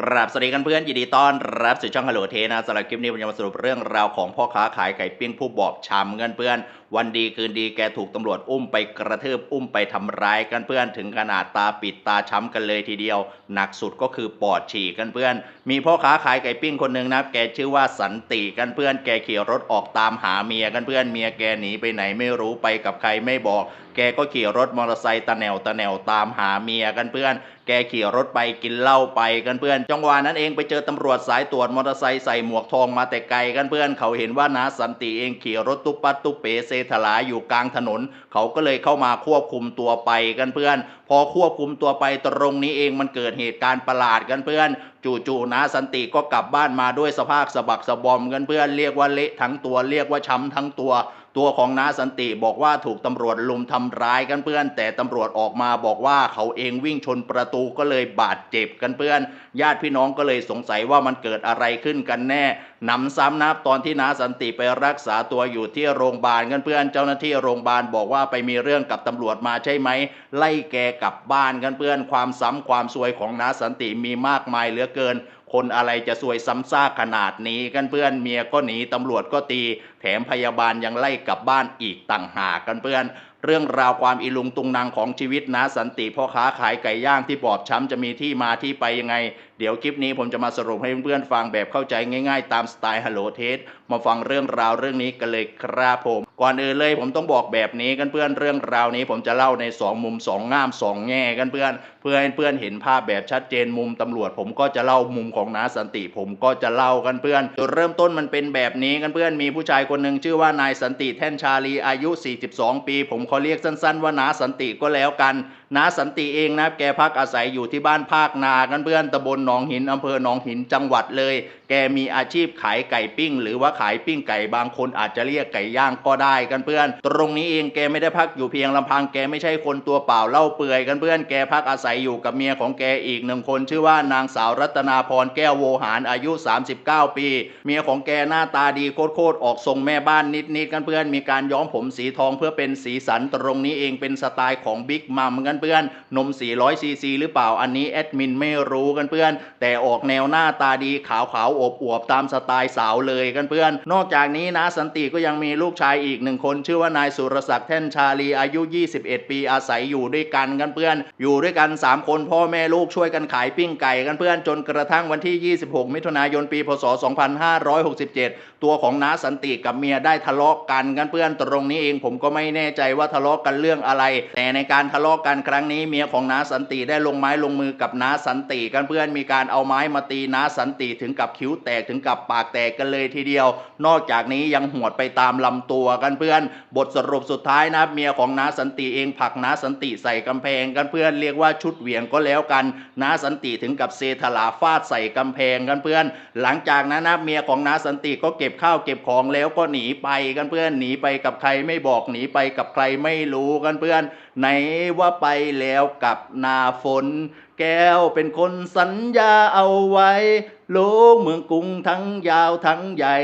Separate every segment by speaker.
Speaker 1: กราบสวัสดีกันเพื่อนยินดีต้อนรับสู่ช่องฮัลโหลเทนะสำหรับคลิปนี้ผมจะมาสรุปเรื่องราวของพ่อค้าขายไก่ปิ้งผู้บอบช้ำกันเพื่อน วันดีคืนดีแกถูกตำรวจอุ้มไปกระทืบอุ้มไปทำร้ายกันเพื่อน ถึงขนาดตาปิดตาช้ำกันเลยทีเดียว หนักสุดก็คือปอดฉีกกันเพื่อน มีพ่อค้าขายไก่ปิ้งคนหนึ่งนะแกชื่อว่าสันติกันเพื่อน แกขี่รถออกตามหาเมียกันเพื่อนเมียแกหนีไปไหนไม่รู้ไปกับใครไม่บอกแกก็ขี่รถมอเตอร์ไซค์ตะแนวตะแนวตามหาเมียกันเพื่อน แกขี่รถไปกินเหล้าไปกันเพื่อน จังหวะนั้นเองไปเจอตำรวจสายตรวจมอเตอร์ไซค์ใส่หมวกทองมาแต่ไกลกันเพื่อน เขาเห็นว่านาสันติเองขี่รถตุ๊บปัดตุ๊เป๋เซถลาอยู่กลางถนน เขาก็เลยเข้ามาควบคุมตัวไปกันเพื่อน พอควบคุมตัวไปตรงนี้เองมันเกิดเหตุการณ์ประหลาดกันเพื่อน จู่ๆนะสันติก็กลับบ้านมาด้วยสภาพสะบักสะบอมกันเพื่อนเรียกว่าเละทั้งตัวเรียกว่าช้ำทั้งตัว ตัวของน้าสันติบอกว่าถูกตำรวจลุมทำร้ายกันเพื่อน แต่ตำรวจออกมาบอกว่าเขาเองวิ่งชนประตูก็เลยบาดเจ็บกันเพื่อน ญาติพี่น้องก็เลยสงสัยว่ามันเกิดอะไรขึ้นกันแน่หนำซ้ำนับตอนที่น้าสันติไปรักษาตัวอยู่ที่โรงพยาบาลกันเพื่อนเจ้าหน้าที่โรงพยาบาลบอกว่าไปมีเรื่องกับตำรวจมาใช่ไหมไล่แกกลับบ้านกันเพื่อนความซ้ำความซวยของน้าสันติมีมากมายเหลือเกินคนอะไรจะซวยซ้ำซากขนาดนี้กันเพื่อนเมียก็หนีตำรวจก็ตี แถมพยาบาลยังไล่กลับบ้านอีกต่างหากกันเพื่อน เรื่องราวความอีลุงตุงนางของชีวิตนะสันติพ่อค้าขายไก่ย่างที่บอบช้ำจะมีที่มาที่ไปยังไง เดี๋ยวคลิปนี้ผมจะมาสรุปให้เพื่อนๆฟังแบบเข้าใจง่ายๆ ตามสไตล์ฮัลโหลเทสมาฟังเรื่องราวเรื่องนี้กันเลยครับผม ก่อนอื่นเลยผมต้องบอกแบบนี้กันเพื่อนเรื่องราวนี้ผมจะเล่าในสองมุมสองง่ามสองแง่กันเพื่อน เพื่อให้เพื่อนเห็นภาพแบบชัดเจนมุมตำรวจ ผมก็จะเล่ามุมของนาสันติผมก็จะเล่ากันเพื่อนจุดเริ่มต้นมันเป็นแบบนี้กันเพื่อนมีผู้ชายคนหนึ่งชื่อว่านายสันติแท่นชาลีอายุ 42 ปี ผมขอเรียกสั้นๆว่านาสันติก็แล้วกัน นาสันติเองนะแกพักอาศัยอยู่ที่บ้านภาคนากันเพื่อนตำบลหนองหินอำเภอหนองหินจังหวัดเลย แกมีอาชีพขายไก่ปิ้ง หรือว่าขายปิ้งไก่บางคนอาจจะเรียกไก่ย่างก็ได้กันเพื่อน ตรงนี้เองแกไม่ได้พักอยู่เพียงลำพังแกไม่ใช่คนตัวเปล่าเล่าเปื่อยกันเพื่อนแกพักอาศัยอยู่กับเมียของแกอีกหนึ่งคน ชื่อว่านางสาวรัตนาพรแก้วโวหารอายุ 39 ปี เมียของแกหน้าตาดีโคตรๆออกทรงแม่บ้านนิดๆกันเพื่อนมีการย้อมผมสีทองเพื่อเป็นสีสันตรงนี้เองเป็นสไตล์ของบิ๊กมัมกันเพื่อนนม 400ซีซีหรือเปล่าอันนี้แอดมินไม่รู้กันเพื่อน แต่ออกแนวหน้าตาดีขาวขาวอบอวบตามสไตล์สาวเลยกันเพื่อน นอกจากนี้นะสันติก็ยังมีลูกชายอีกหนึ่งคน ชื่อว่านายสุรศักดิ์แท่นชาลีอายุ 21 ปีอาศัยอยู่ด้วยกันกันเพื่อน อยู่ด้วยกัน 3 คนพ่อแม่ลูกช่วยกันขายปิ้งไก่กันเพื่อนจนกระทั่งวันที่ 26 มิถุนายนปี พศ 2567 ตัวของน้าสันติกับเมียได้ทะเลาะกันกันเพื่อนตรงนี้เองผมก็ไม่แน่ใจว่าทะเลาะกันเรื่องอะไร แต่ในการทะเลาะกันครั้งนี้เมียของน้าสันติได้ลงไม้ลงมือกับน้าสันติกันเพื่อนมีการเอาไม้มาตีน้าสันติถึงกับคิ้วแตกถึงกับปากแตกกันเลยทีเดียว นอกจากนี้ยังหวดไปตามลำตัวกันเพื่อน บทสรุปสุดท้ายนะเมียของน้าสันติเองผักน้าสันติใส่กำแพงกันเพื่อนเรียกว่าชุดเหวี่ยงก็แล้วกันน้าสันติถึงกับเซถลาฟาดใส่กำแพงกันเพื่อน หลังจากนั้นนะเมียของน้าสันติก็เก็บข้าวเก็บของแล้วก็หนีไปกันเพื่อนหนีไปกับใครไม่บอกหนีไปกับใครไม่รู้กันเพื่อน ไหนว่าไปแล้วกับนาฝน แก้วเป็นคนสัญญาเอาไว้โลกเมืองกรุงทั้งยาวทั้งใหญ่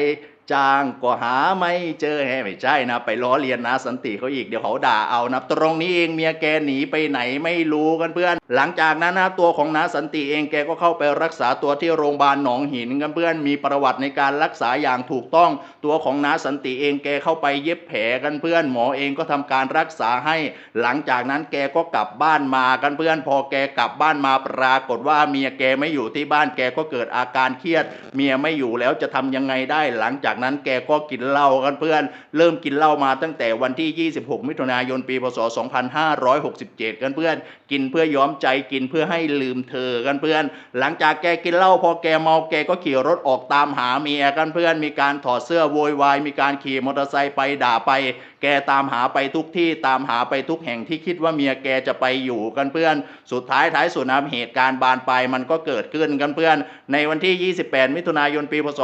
Speaker 1: จ้างก็หาไม่เจอแฮไม่ใช่นะ ไปล้อเลียนนะสันติเขาอีกเดี๋ยวเขาด่าเอานะตรงนี้เองเมียแกหนีไปไหนไม่รู้กันเพื่อน หลังจากนั้นนะตัวของนาสันติเองแกก็เข้าไปรักษาตัวที่โรงพยาบาลหนองหินกันเพื่อนมีประวัติในการรักษาอย่างถูกต้อง ตัวของนาสันติเองแกเข้าไปเย็บแผลกันเพื่อน หมอเองก็ทำการรักษาให้ หลังจากนั้นแกก็กลับบ้านมากันเพื่อน พอแกกลับบ้านมาปรากฏว่าเมียแกไม่อยู่ที่บ้านแกก็เกิดอาการเครียด เมียไม่อยู่แล้วจะทำยังไงได้หลังจากนั้นแกก็กินเหล้ากันเพื่อน เริ่มกินเหล้ามาตั้งแต่วันที่ 26 มิถุนายนปีพศ 2567 กันเพื่อน กินเพื่อย้อมใจกินเพื่อให้ลืมเธอกันเพื่อน หลังจากแกกินเหล้าพอแกเมาแกก็ขี่รถออกตามหาเมียกันเพื่อน มีการถอดเสื้อโวยวายมีการขี่มอเตอร์ไซค์ไปด่าไปแกตามหาไปทุกที่ตามหาไปทุกแห่งที่คิดว่าเมียแกจะไปอยู่กันเพื่อน สุดท้ายท้ายสุดนะเหตุการณ์บานปลายมันก็เกิดขึ้นกันเพื่อน ในวันที่ 28 มิถุนายนปีพศ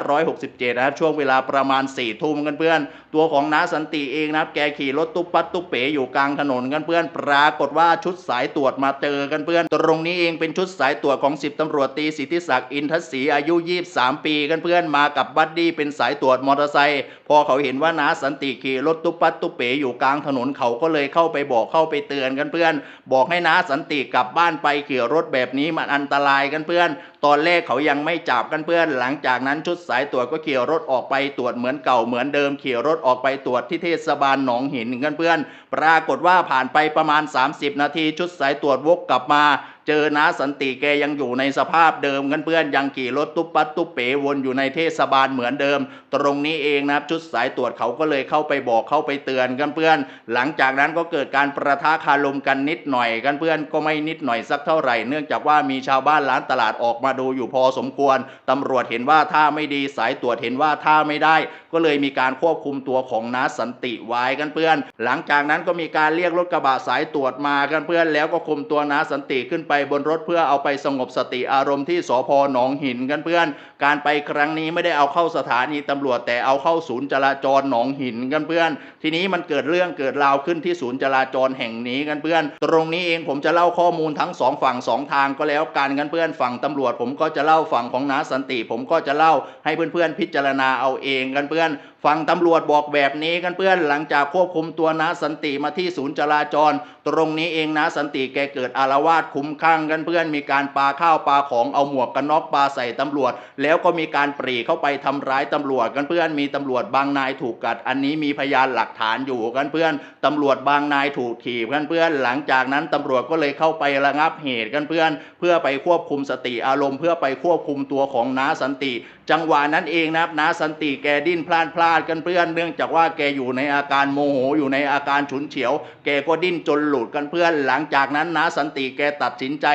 Speaker 1: 2567 นะครับช่วงเวลาประมาณ4ทุ่มกันเพื่อน ตัวของน้าสันติเองนะครับแกขี่รถตุ๊บปัดตุ๊บเป๋อยู่กลางถนนกันเพื่อน ปรากฏว่าชุดสายตรวจมาเจอกันเพื่อน ตรงนี้เองเป็นชุดสายตรวจของ10ตำรวจตีสิทธิศักดิ์อินทศรีอายุ 23 ปีกันเพื่อนมากับบัดดี้เป็นสายตรวจมอเตอร์ไซค์พอเขาเห็นว่าน้าสันติขี่ขี่รถตุ๊บปัดตุ๊เป๋อยู่กลางถนนเขาก็เลยเข้าไปบอกเข้าไปเตือนกันเพื่อน บอกให้น้าสันติกลับบ้านไปขี่รถแบบนี้มันอันตรายกันเพื่อน ตอนแรกเขายังไม่จับกันเพื่อน หลังจากนั้นชุดสายตรวจก็ขี่รถออกไปตรวจเหมือนเก่าเหมือนเดิมขี่รถออกไปตรวจที่เทศบาลหนองหินกันเพื่อน ปรากฏว่าผ่านไปประมาณ 30 นาทีชุดสายตรวจวกกลับมา เจอนาสันติแกยังอยู่ในสภาพเดิมกันเพื่อนยังขี่รถตุ๊บปัดตุ๊บเป๋วนอยู่ในเทศบาลเหมือนเดิม ตรงนี้เองนะครับชุดสายตรวจเขาก็เลยเข้าไปบอกเข้าไปเตือนกันเพื่อน หลังจากนั้นก็เกิดการประทะคารมกันนิดหน่อยกันเพื่อนก็ไม่นิดหน่อยสักเท่าไหร่ เนื่องจากว่ามีชาวบ้านร้านตลาดออกมาดูอยู่พอสมควรตำรวจเห็นว่าท่าไม่ดีสายตรวจเห็นว่าท่าไม่ได้ ก็เลยมีการควบคุมตัวของน้าสันติไว้กันเพื่อน หลังจากนั้นก็มีการเรียกรถกระบะสายตรวจมากันเพื่อน แล้วก็คุมตัวน้าสันติขึ้นไปไปบนรถเพื่อเอาไปสงบสติอารมณ์ที่สพหนองหินกันเพื่อน การไปครั้งนี้ไม่ได้เอาเข้าสถานีตำรวจแต่เอาเข้าศูนย์จราจรหนองหินกันเพื่อน ทีนี้มันเกิดเรื่องเกิดราวขึ้นที่ศูนย์จราจรแห่งนี้กันเพื่อน ตรงนี้เองผมจะเล่าข้อมูลทั้งสองฝั่งสองทางก็แล้วกันกันเพื่อนฝั่งตำรวจ ผมก็จะเล่าฝั่งของน้าสันติ ผมก็จะเล่าให้เพื่อนๆพิจารณาเอาเองกันเพื่อน ฝั่งตำรวจบอกแบบนี้กันเพื่อนหลังจากควบคุมตัวน้าสันติมาที่ศูนย์จราจร ตรงนี้เองนะสันติแกเกิดอารวาสคุ้มข้างกันเพื่อนมีการปาข้าวปาของเอาหมวกกันน็อกปาใส่ตำรวจ แล้วก็มีการปรีเข้าไปทำร้ายตำรวจกันเพื่อนมีตำรวจบางนายถูกกัด อันนี้มีพยานหลักฐานอยู่กันเพื่อนตำรวจบางนายถูกถีบกันเพื่อนหลังจากนั้นตำรวจก็เลยเข้าไประงับเหตุกันเพื่อน เพื่อไปควบคุมสติอารมณ์ เพื่อไปควบคุมตัวของน้าสันติ จังหวะนั้นเองนะครับน้าสันติแกดิ้นพลาดพลาดกันเพื่อนเนื่องจากว่าแกอยู่ในอาการโมโหอยู่ในอาการฉุนเฉียว แกก็ดิ้นจนหลุดกันเพื่อน หลังจากนั้นน้าสันติแกตัดสินใจ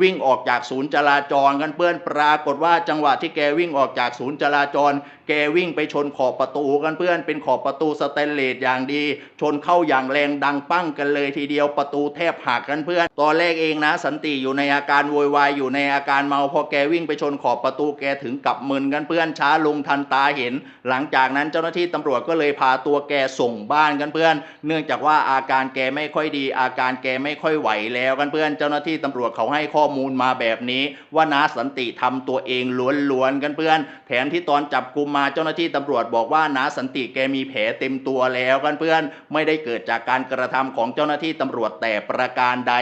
Speaker 1: วิ่งออกจากศูนย์จราจรกันเพื่อนปรากฏว่าจังหวะที่แกวิ่งออกจากศูนย์จราจร แกวิ่งไปชนขอบประตูกันเพื่อนเป็นขอบประตูสแตนเลสอย่างดี ชนเข้าอย่างแรงดังปั้งกันเลยทีเดียวประตูแทบหักกันเพื่อนตอนแรกเองนะ สันติอยู่ในอาการโวยวายอยู่ในอาการเมาพอแกวิ่งไปชนขอบประตูแกถึงกับมึนกันเพื่อนช้าลงทันตาเห็น หลังจากนั้นเจ้าาหน้าที่ตำรวจก็เลยพาตัวแกส่งบ้านกันเพื่อน เนื่องจากว่าอาการแกไม่ค่อยดี อาการแกไม่ค่อยไหวแล้วกันเพื่อน เจ้าหน้าที่ตำรวจเขาให้ข้อมูลมาแบบนี้ ว่านาสันติทำตัวเองล้วนๆกันเพื่อน แถมที่ตอนจับกลุมมาเจ้าหน้าที่ตำรวจบอกว่านาสันติแกมีแผลเต็มตัวแล้วกันเพื่อน ไม่ได้เกิดจากการกระทำของเจ้าหน้าที่ตำรวจแต่ประการใด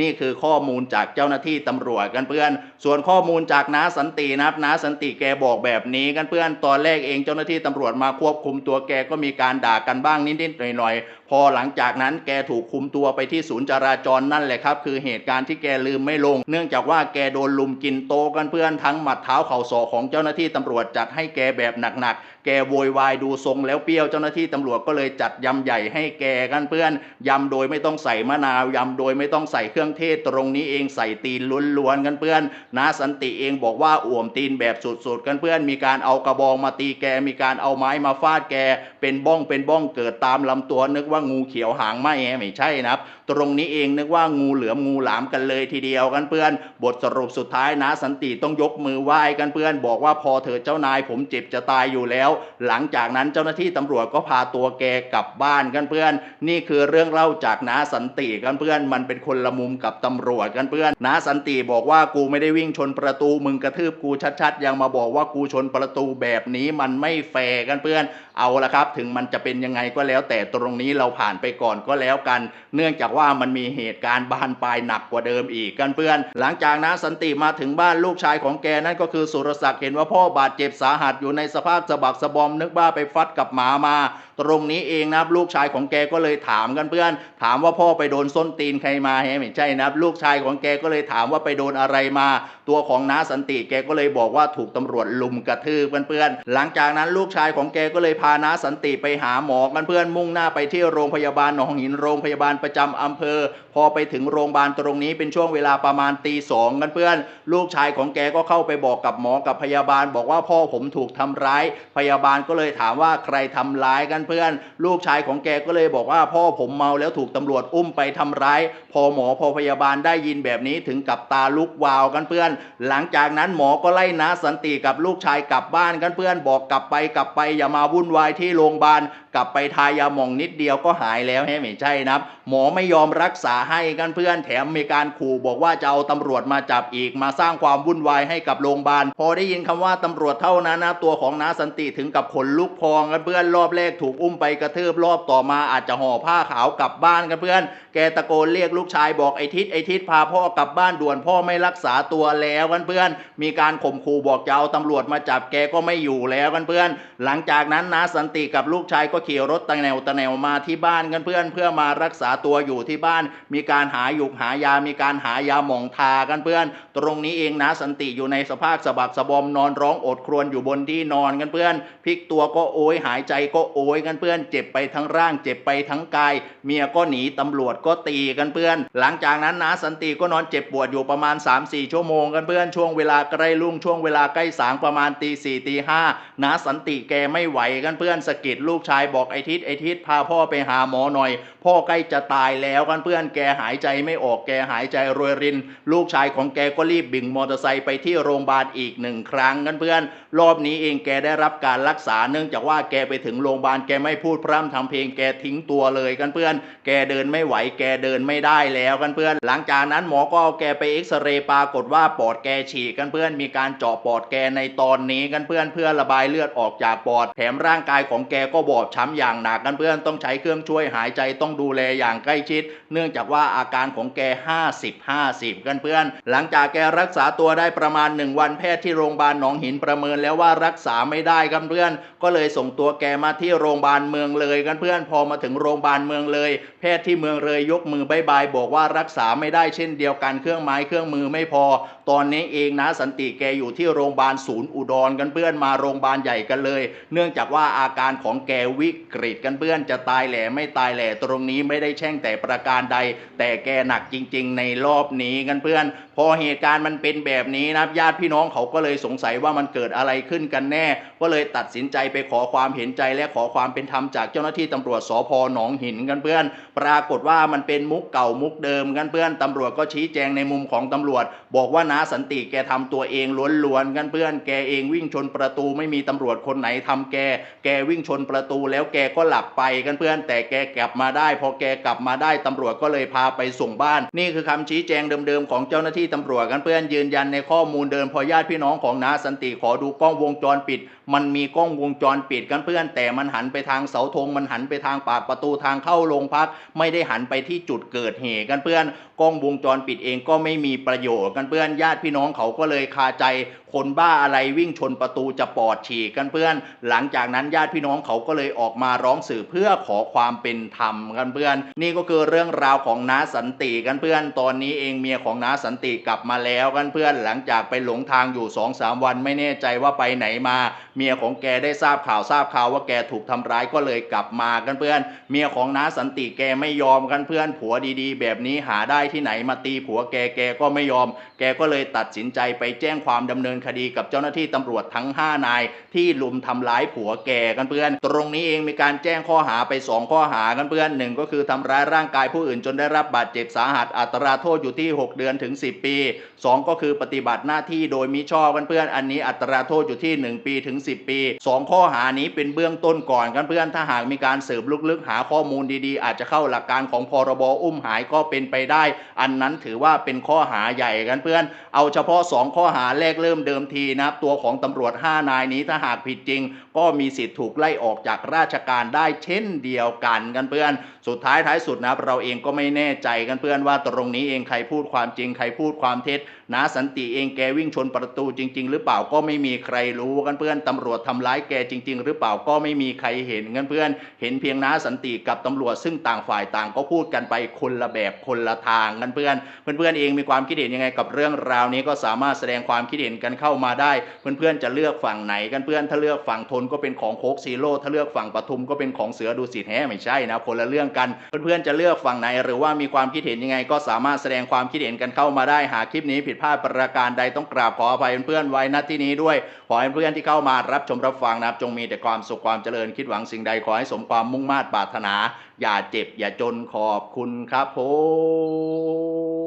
Speaker 1: นี่คือข้อมูลจากเจ้าหน้าที่ตำรวจกันเพื่อนส่วนข้อมูลจากน้าสันตินะครับน้าสันติแกบอกแบบนี้กันเพื่อนตอนแรกเองเจ้าหน้าที่ตำรวจมาควบคุมตัวแกก็มีการด่ากันบ้างนิดๆหน่อยๆ พอหลังจากนั้นแกถูกคุมตัวไปที่ศูนย์จราจรนั่นแหละครับ คือเหตุการณ์ที่แกลืมไม่ลง เนื่องจากว่าแกโดนลุมกินโตะกันเพื่อนทั้งหมัดเท้าเข่าศอกของเจ้าหน้าที่ตำรวจจัดให้แกแบบหนักๆ แกโวยวายดูทรงแล้วเปรี้ยวเจ้าหน้าที่ตำรวจก็เลยจัดยำใหญ่ให้แกกันเพื่อนยำโดยไม่ต้องใส่มะนาวยำโดยไม่ต้องใส่เครื่องเทศตรงนี้เองใส่ตีนล้วนๆกันเพื่อนนาสันติเองบอกว่าอ่วมตีนแบบสุดๆ กันเพื่อนมีการเอากระบองมาตีแกมีการเอาไม้มาฟาดแกเป็นบ้องเป็นบ้องเกิดตามลำตัวนึกว่าว่างูเขียวหางไหมไม่ใช่นะครับ ตรงนี้เองนึกว่างูเหลือมงูหลามกันเลยทีเดียวกันเพื่อน บทสรุปสุดท้ายนะสันติต้องยกมือไหว้กันเพื่อน บอกว่าพอเถิดเจ้านายผมเจ็บจะตายอยู่แล้ว หลังจากนั้นเจ้าหน้าที่ตำรวจก็พาตัวแกกลับบ้านกันเพื่อน นี่คือเรื่องเล่าจากน้าสันติกันเพื่อน มันเป็นคนละมุมกับตำรวจกันเพื่อนน้าสันติบอกว่ากูไม่ได้วิ่งชนประตูมึงกระทืบกูชัดๆ ยังมาบอกว่ากูชนประตูแบบนี้มันไม่แฟร์กันเพื่อน เอาละครับ ถึงมันจะเป็นยังไงก็แล้วแต่ตรงนี้เราผ่านไปก่อนก็แล้วกัน เนื่องจากว่ามันมีเหตุการณ์บานปลายหนักกว่าเดิมอีกกันเพื่อน หลังจากนั้นสันติมาถึงบ้านลูกชายของแกนั่นก็คือสุรศักดิ์เห็นว่าพ่อบาดเจ็บสาหัสอยู่ในสภาพสะบักสะบอมนึกว่าไปฟัดกับหมามา ตรงนี้เองนะครับลูกชายของแกก็เลยถามกันเพื่อน ถามว่าพ่อไปโดนส้นตีนใครมาแฮะไม่ใช่นะครับ ลูกชายของแกก็เลยถามว่าไปโดนอะไรมา ตัวของน้าสันติแกก็เลยบอกว่าถูกตำรวจลุมกระทืบเพื่อนๆหลังจากนั้นลูกชายของแกก็เลยพาน้าสันติไปหาหมอกันเพื่อนมุ่งหน้าไปที่โรงพยาบาลหนองหินโรงพยาบาลประจำอำเภอ พอไปถึงโรงพยาบาลตรงนี้เป็นช่วงเวลาประมาณตีสองกันเพื่อน ลูกชายของแกก็เข้าไปบอกกับหมอกับพยาบาล บอกว่าพ่อผมถูกทำร้าย พยาบาลก็เลยถามว่าใครทำร้ายกันเพื่อนลูกชายของแกก็เลยบอกว่าพ่อผมเมาแล้วถูกตำรวจอุ้มไปทำร้าย พอหมอพอพยาบาลได้ยินแบบนี้ถึงกับตาลุกวาวกันเพื่อน หลังจากนั้นหมอก็ไล่น้าสันติกับลูกชายกลับบ้านกันเพื่อนบอกกลับไปกลับไปอย่ามาวุ่นวายที่โรงพยาบาลกลับไปทายาหมองนิดเดียวก็หายแล้วแฮะไม่ใช่นะครับหมอไม่ยอมรักษาให้กันเพื่อนแถมมีการขู่บอกว่าจะเอาตำรวจมาจับอีกมาสร้างความวุ่นวายให้กับโรงพยาบาลพอได้ยินคำว่าตำรวจเท่านั้นนะตัวของน้าสันติถึงกับขนลุกพองกันเพื่อนรอบแรกถูกอุ้มไปกระทืบรอบต่อมาอาจจะห่อผ้าขาวกลับบ้านกันเพื่อน แกตะโกนเรียกลูกชายบอกไอ้ทิศไอ้ทิศพาพ่อกลับบ้านด่วนพ่อไม่รักษาตัวแล้วกันเพื่อน มีการข่มขู่บอกจะเอาตำรวจมาจับแกก็ไม่อยู่แล้วกันเพื่อน หลังจากนั้นน้าสันติกับลูกชายก็ขี่รถตะแนวตะแนวมาที่บ้านกันเพื่อนเพื่อมารักษาตัวอยู่ที่บ้าน มีการหาหยุกหายา มีการหายาหมองทากันเพื่อน ตรงนี้เองนาสันติอยู่ในสภาพสะบักสะบอมนอนร้องอดครวญอยู่บนที่นอนกันเพื่อนพลิกตัวก็โอยหายใจก็โอยกันเพื่อน เจ็บไปทั้งร่าง เจ็บไปทั้งกาย เมียก็หนีตำรวจก็ตีกันเพื่อน หลังจากนั้นนาสันติก็นอนเจ็บปวดอยู่ประมาณ 3-4 ชั่วโมงกันเพื่อนช่วงเวลาใกล้รุ่งช่วงเวลาใกล้สางประมาณตีสี่ตีห้านาสันติแกไม่ไหวกันเพื่อนสะกิดลูกชายบอกไอทิศไอทิศพาพ่อไปหาหมอหน่อย พ่อใกล้จะตายแล้วกันเพื่อนแกหายใจไม่ออกแกหายใจรวยริน ลูกชายของแกก็รีบบิ่งมอเตอร์ไซค์ไปที่โรงพยาบาลอีกหนึ่งครั้งกันเพื่อน รอบนี้เองแกได้รับการรักษาเนื่องจากว่าแกไปถึงโรงพยาบาลแกไม่พูดพร่ำทำเพลงแกทิ้งตัวเลยกันเพื่อน แกเดินไม่ไหวแกเดินไม่ได้แล้วกันเพื่อน หลังจากนั้นหมอก็เอาแกไปเอ็กซเรย์ปรากฏว่าปอดแกฉีกกันเพื่อน มีการเจาะปอดแกในตอนนี้กันเพื่อนเพื่อระบายเลือดออกจากปอดแถมร่างกายของแกก็บอบช้ำอย่างหนักกันเพื่อนต้องใช้เครื่องช่วยหายใจต้องดูแลอย่างใกล้ชิด เนื่องจากว่าอาการของแก 50 50 กันเพื่อน หลังจากแกรักษาตัวได้ประมาณ 1 วันแพทย์ที่โรงพยาบาลหนองหินประเมินแล้วว่ารักษาไม่ได้กันเพื่อน ก็เลยส่งตัวแกมาที่โรงพยาบาลเมืองเลยกันเพื่อน พอมาถึงโรงพยาบาลเมืองเลย แพทย์ที่เมืองเลยยกมือบายบายบอกว่ารักษาไม่ได้เช่นเดียวกันเครื่องไม้เครื่องมือไม่พอ ตอนนี้เองนะสันติแกอยู่ที่โรงพยาบาลศูนย์อุดรกันเพื่อนมาโรงพยาบาลใหญ่กันเลย เนื่องจากว่าอาการของแกวิกฤตกันเพื่อนจะตายแหล่ไม่ตายแหล่ตรงนี้ไม่ได้แช่งแต่ประการใด แต่แกหนักจริง ๆ ในรอบนี้กันเพื่อน พอเหตุการณ์มันเป็นแบบนี้นะญาติพี่น้องเขาก็เลยสงสัยว่ามันเกิดอะไรขึ้นกันแน่ ก็เลยตัดสินใจไปขอความเห็นใจและขอความเป็นธรรมจากเจ้าหน้าที่ตำรวจสพหนองหินกันเพื่อน ปรากฏว่ามันเป็นมุกเก่ามุกเดิมกันเพื่อนตำรวจก็ชี้แจงในมุมของตำรวจ บอกว่านาสันติแกทำตัวเองล้วนๆกันเพื่อนแกเองวิ่งชนประตูไม่มีตำรวจคนไหนทำแก แกวิ่งชนประตูแล้วแกก็หลับไปกันเพื่อนแต่แกกลับมาได้ พอแกกลับมาได้ตำรวจก็เลยพาไปส่งบ้าน นี่คือคำชี้แจงเดิมๆของเจ้าหน้าที่ตำรวจกันเพื่อนยืนยันในข้อมูลเดิมพอญาติพี่น้องของนาสันติขอดูกล้องวงจรปิด มันมีกล้องวงจรปิดกันเพื่อน แต่มันหันไปทางเสาธงมันหันไปทางปากประตูทางเข้าโรงพัก ไม่ได้หันไปที่จุดเกิดเหตุกันเพื่อนกล้องวงจรปิดเองก็ไม่มีประโยชน์กันเพื่อนญาติพี่น้องเขาก็เลยคาใจคนบ้าอะไรวิ่งชนประตูจะปอดฉีกกันเพื่อน หลังจากนั้นญาติพี่น้องเขาก็เลยออกมาร้องสื่อเพื่อขอความเป็นธรรมกันเพื่อน นี่ก็คือเรื่องราวของน้าสันติกันเพื่อน ตอนนี้เองเมียของน้าสันติกลับมาแล้วกันเพื่อน หลังจากไปหลงทางอยู่2อสามวันไม่แน่ใจว่าไปไหนมา เมียของแกได้ทราบข่าวทราบข่าวว่าแกถูกทำร้ายก็เลยกลับมากันเพื่อน เมียของน้าสันติแกไม่ยอมกันเพื่อน ผัวดีๆ แบบนี้หาได้ที่ไหนมาตีผัวแกแกก็ไม่ยอม แกก็เลยตัดสินใจไปแจ้งความดำเนินคดีกับเจ้าหน้าที่ตำรวจทั้ง 5 นาย ที่ลุมทำร้ายผัวแก่กันเพื่อน ตรงนี้เองมีการแจ้งข้อหาไป 2 ข้อหากันเพื่อนหนึ่งก็คือทำร้ายร่างกายผู้อื่นจนได้รับบาดเจ็บสาหัสอัตราโทษอยู่ที่ 6 เดือนถึง 10 ปี 2 ก็คือปฏิบัติหน้าที่โดยมิชอบกันเพื่อน อันนี้อัตราโทษอยู่ที่ 1 ปีถึง 10 ปี 2 ข้อหานี้เป็นเบื้องต้นก่อนกันเพื่อนถ้าหากมีการสืบลึกๆหาข้อมูลดีๆ อาจจะเข้าหลักการของพรบอุ้มหายก็เป็นไปได้ อันนั้นถือว่าเป็นข้อหาใหญ่กันเพื่อน เอาเฉพาะ 2 ข้อหาแรกเริ่มเดิมทีนะครับตัวของตำรวจ 5 นายนี้ถ้าหากผิดจริง ก็มีสิทธิ์ถูกไล่ออกจากราชการได้เช่นเดียวกันกันเพื่อน สุดท้ายท้ายสุดนะครับเราเองก็ไม่แน่ใจกันเพื่อนว่าตรงนี้เองใครพูดความจริงใครพูดความเท็จนาสันติเองแกวิ่งชนประตูจริง ๆ หรือเปล่าก็ไม่มีใครรู้กันเพื่อนตำรวจทำร้ายแกจริง ๆ หรือเปล่าก็ไม่มีใครเห็นกันเพื่อน เห็นเพียงนาสันติกับตำรวจซึ่งต่างฝ่ายต่างก็พูดกันไปคนละแบบคนละทางกันเพื่อน เพื่อนๆเองมีความคิดเห็นยังไงกับเรื่องราวนี้ก็สามารถแสดงความคิดเห็นกันเข้ามาได้ เพื่อนๆจะเลือกฝั่งไหนกันเพื่อนถ้าเลือกฝั่งทนก็เป็นของโคกซีโร่ถ้าเลือกฝั่งปทุมก็เป็นของเสือดูสิตแฮไม่ใช่นะคนละเรื่องกันเพื่อนๆจะเลือกฝั่งไหน หรือว่ามีความคิดเห็นยังไง ก็สามารถแสดงความคิดเห็นกันเข้ามาได้หากคลิปนี้ผิดพลาดประการใดต้องกราบขออภัยเพื่อนๆไว้ณที่นี้ด้วยขอให้เพื่อนที่เข้ามารับชมรับฟังนะครับจงมีแต่ความสุขความเจริญคิดหวังสิ่งใดขอให้สมความมุ่งมา่ปรารถนา อย่าเจ็บอย่าจนขอบคุณครับผ